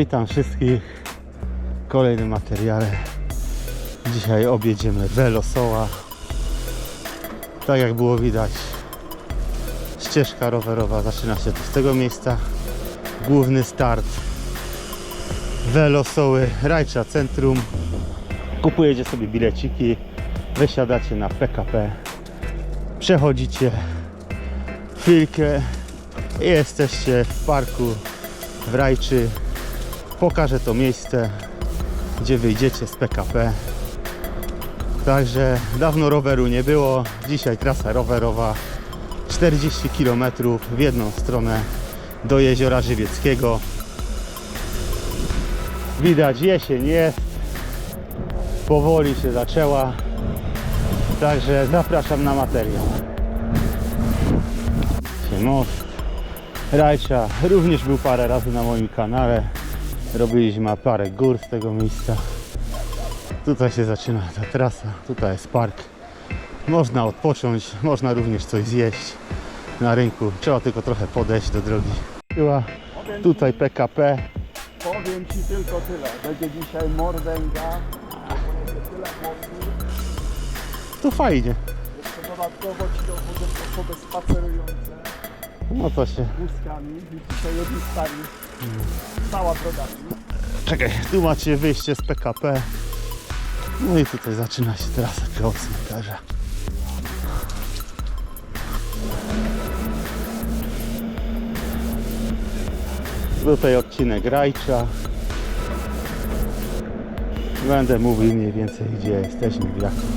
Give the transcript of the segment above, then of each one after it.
Witam wszystkich w kolejnym materiale. Dzisiaj objedziemy Velosoła. Tak jak było widać, ścieżka rowerowa zaczyna się z tego miejsca. Główny start Velosoły Rajcza Centrum. Kupujecie sobie bileciki, wysiadacie na PKP, przechodzicie chwilkę i jesteście w parku w Rajczy. Pokażę to miejsce, gdzie wyjdziecie z PKP. Także dawno roweru nie było. Dzisiaj trasa rowerowa 40 km w jedną stronę do jeziora Żywieckiego. Widać jesień jest. Powoli się zaczęła. Także zapraszam na materiał. Most. Rajcza również był parę razy na moim kanale. Robiliśmy parę gór z tego miejsca. Tutaj się zaczyna ta trasa. Tutaj jest park. Można odpocząć, można również coś zjeść na rynku. Trzeba tylko trochę podejść do drogi. Była tutaj PKP. Powiem Ci tylko tyle. Będzie dzisiaj mordęga. Tu fajnie. Jeszcze dodatkowo Ci dochodzą osoby spacerujące No to się. wózkami. Dzisiaj cała drogami. Czekaj, tu macie wyjście z PKP. No i tutaj zaczyna się trasa koło cmentarza. Tutaj odcinek Rajcza. Będę mówił mniej więcej gdzie jesteśmy, w jakim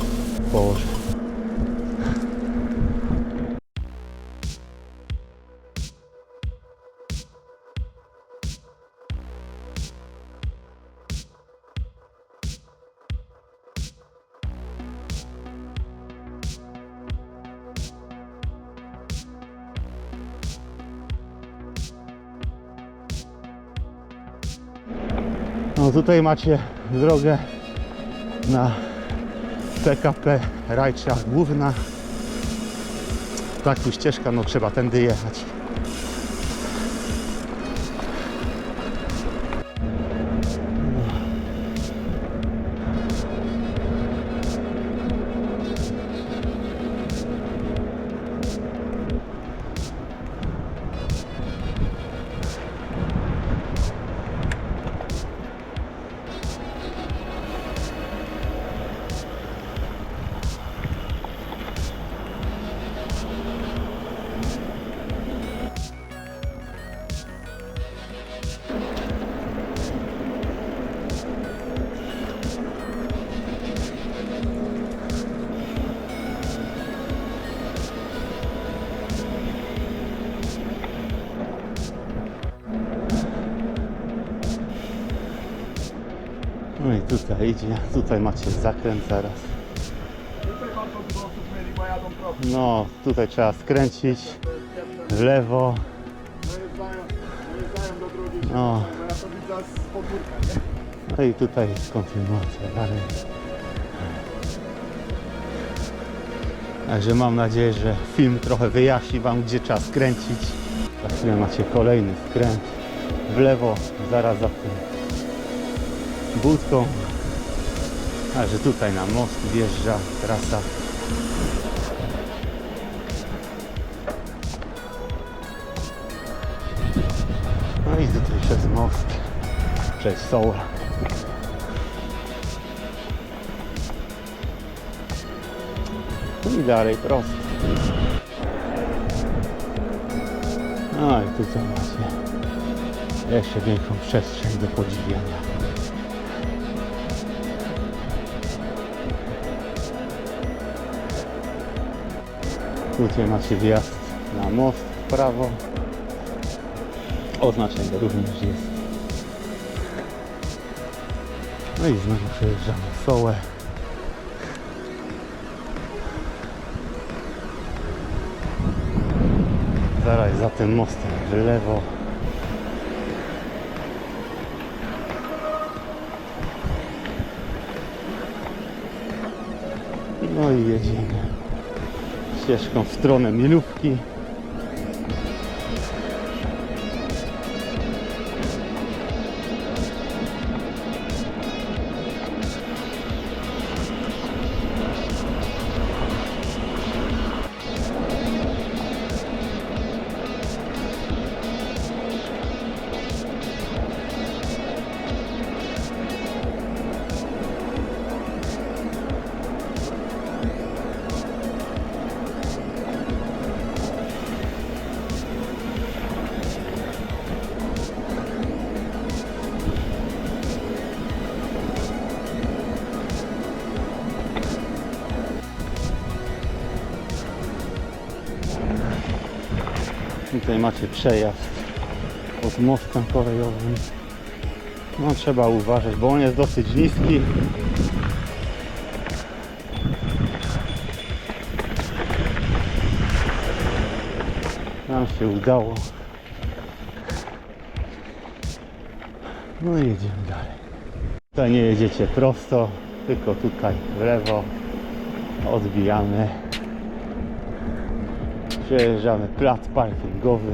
No tutaj macie drogę na PKP Rajcza główna. Tak tu ścieżka, no trzeba tędy jechać. Idzie, tutaj macie zakręt zaraz. No, tutaj trzeba skręcić w lewo. No. No i tutaj jest kontynuacja dalej. Także mam nadzieję, że film trochę wyjaśni Wam, gdzie trzeba skręcić. Za chwilę macie kolejny skręt w lewo, zaraz za tym budką. Także tutaj na most wjeżdża trasa. No i tutaj przez most, przez Soła. I dalej prosto. No i tutaj macie jeszcze większą przestrzeń do podziwiania. Tutaj macie wjazd na most w prawo. Oznaczenie również jest. No i znowu przejeżdżamy Sołę. Zaraz za tym mostem w lewo. No i jedziemy ścieżką w stronę Milówki. Tutaj macie przejazd pod mostem kolejowym. No trzeba uważać, bo on jest dosyć niski. Nam się udało. No i jedziemy dalej. Tutaj nie jedziecie prosto, tylko tutaj w lewo. Odbijamy. Przejeżdżamy plac parkingowy.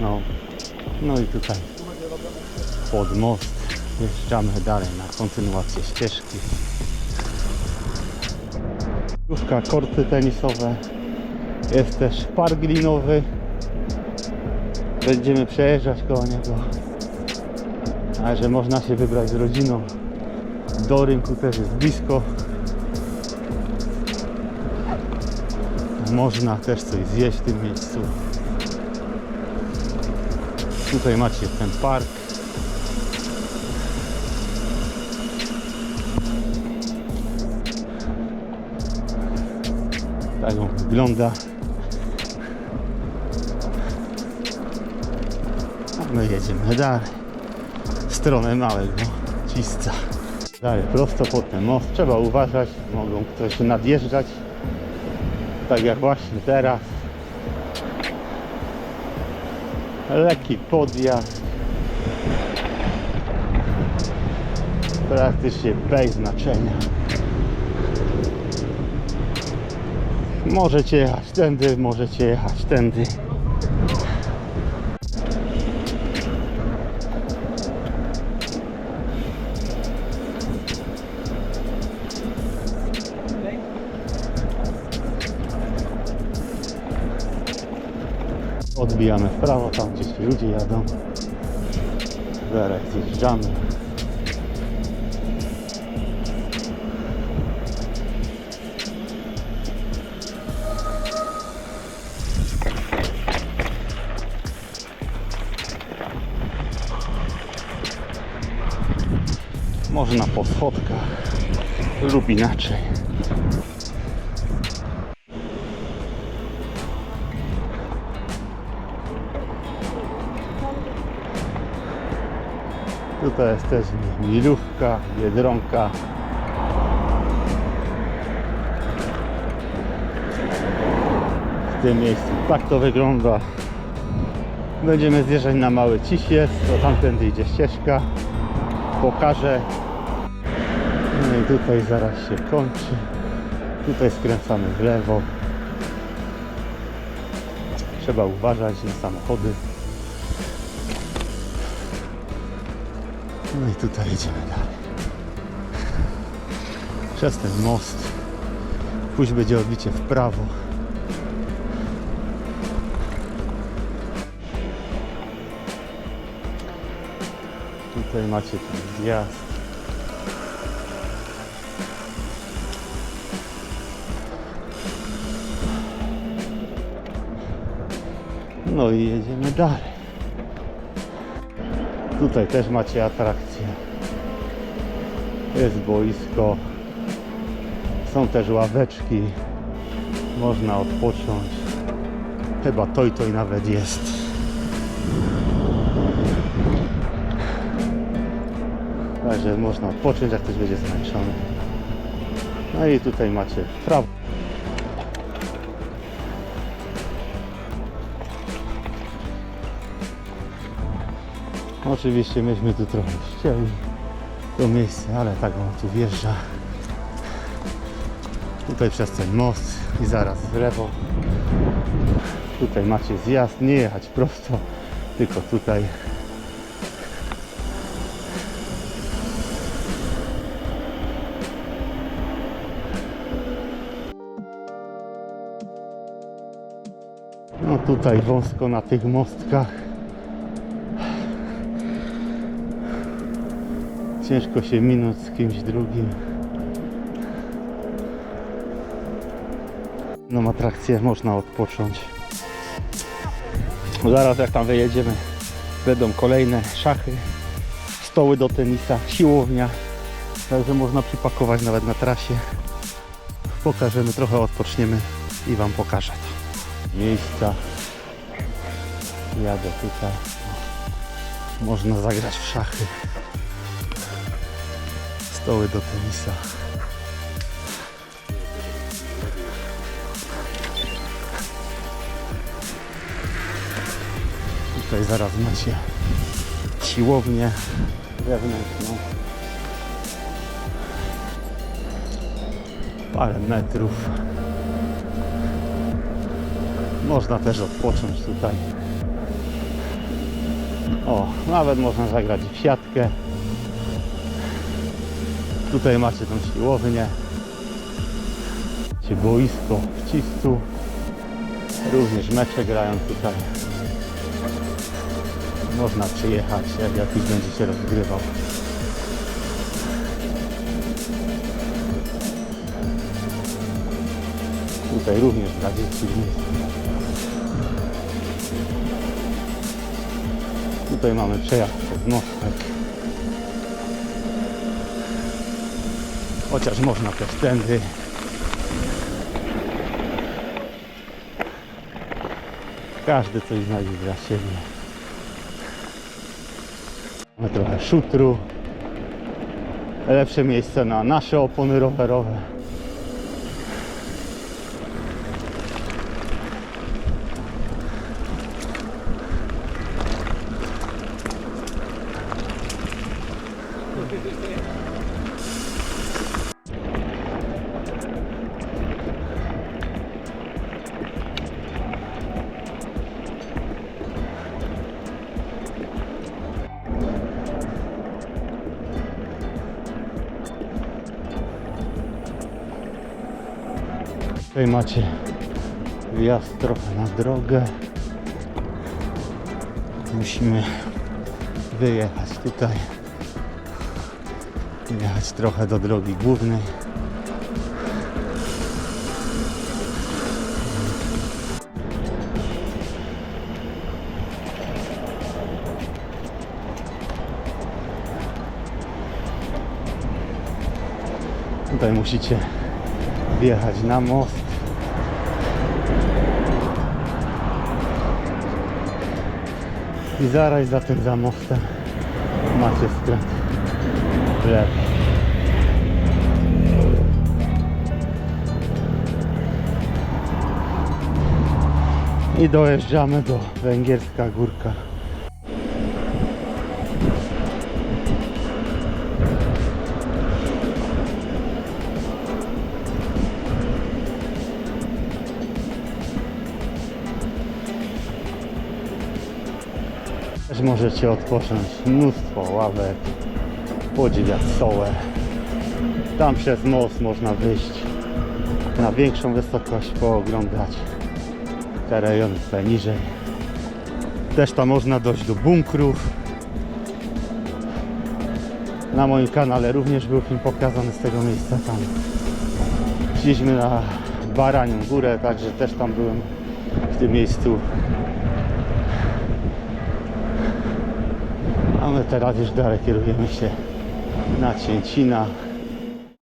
No, no i tutaj pod most wjeżdżamy dalej na kontynuację ścieżki. Jużka, korty tenisowe. Jest też park linowy. Będziemy przejeżdżać koło niego. A że można się wybrać z rodziną. Do rynku też jest blisko. Można też coś zjeść w tym miejscu. Tutaj macie ten park. Tak on wygląda. A my jedziemy dalej. W stronę małego cisca. Dalej, prosto pod ten most. Trzeba uważać, mogą ktoś nadjeżdżać. Tak jak właśnie teraz. Lekki podjazd. Praktycznie bez znaczenia. Możecie jechać tędy, możecie jechać tędy. Odbijamy w prawo, tam gdzie ci ludzie jadą. Zaraz zjeżdżamy. Można po schodkach lub inaczej. Tutaj jest też milówka, biedronka. W tym miejscu tak to wygląda. Będziemy zjeżdżać na mały Cisiec, to tamtędy idzie ścieżka. Pokażę. No i tutaj zaraz się kończy. Tutaj skręcamy w lewo. Trzeba uważać na samochody. No i tutaj jedziemy dalej. Przez ten most. Później będzie odbicie w prawo. Tutaj macie ten zjazd. No i jedziemy dalej. Tutaj też macie atrakcje. Jest boisko. Są też ławeczki. Można odpocząć. Chyba to i to i nawet jest. Także można odpocząć, jak ktoś będzie zmęczony. No i tutaj macie prawo. Oczywiście myśmy tu trochę ścięli to miejsce, ale tak on tu wjeżdża. Tutaj przez ten most i zaraz w lewo. Tutaj macie zjazd, nie jechać prosto, tylko tutaj. No tutaj wąsko na tych mostkach. Ciężko się minąć z kimś drugim. No atrakcję można odpocząć. Zaraz jak tam wyjedziemy będą kolejne szachy, stoły do tenisa, siłownia. Także można przypakować nawet na trasie. Pokażemy, trochę odpoczniemy. i Wam pokażę to. Miejsca. Jadę tutaj. Można zagrać w szachy. Stoły do tenisa. Tutaj zaraz macie siłownię wewnętrzną. Parę metrów. Można też odpocząć tutaj. O, nawet można zagrać w siatkę. Tutaj macie tą siłownię. Macie boisko w Ciscu. Również mecze grają tutaj. Można przyjechać, jak jakiś będzie się rozgrywał. Tutaj również dla dzieci. Tutaj mamy przejazd przez mostek. Chociaż można też tędy. Każdy coś znajdzie dla siebie. Mamy trochę szutru. Lepsze miejsce na nasze opony rowerowe. Tutaj macie wjazd trochę na drogę. Musimy wyjechać tutaj. Jechać trochę do drogi głównej. Tutaj musicie wjechać na most. I zaraz za tym za mostem macie w lewo. I dojeżdżamy do Węgierska Górka. Możecie odpocząć. Mnóstwo ławek, podziwiać sołę. Tam przez most można wyjść na większą wysokość, pooglądać te rejony tutaj niżej. Też tam można dojść do bunkrów. Na moim kanale również był film pokazany z tego miejsca tam. Szliśmy na Baranią Górę, także też tam byłem w tym miejscu. A my teraz już dalej kierujemy się na Cięcina.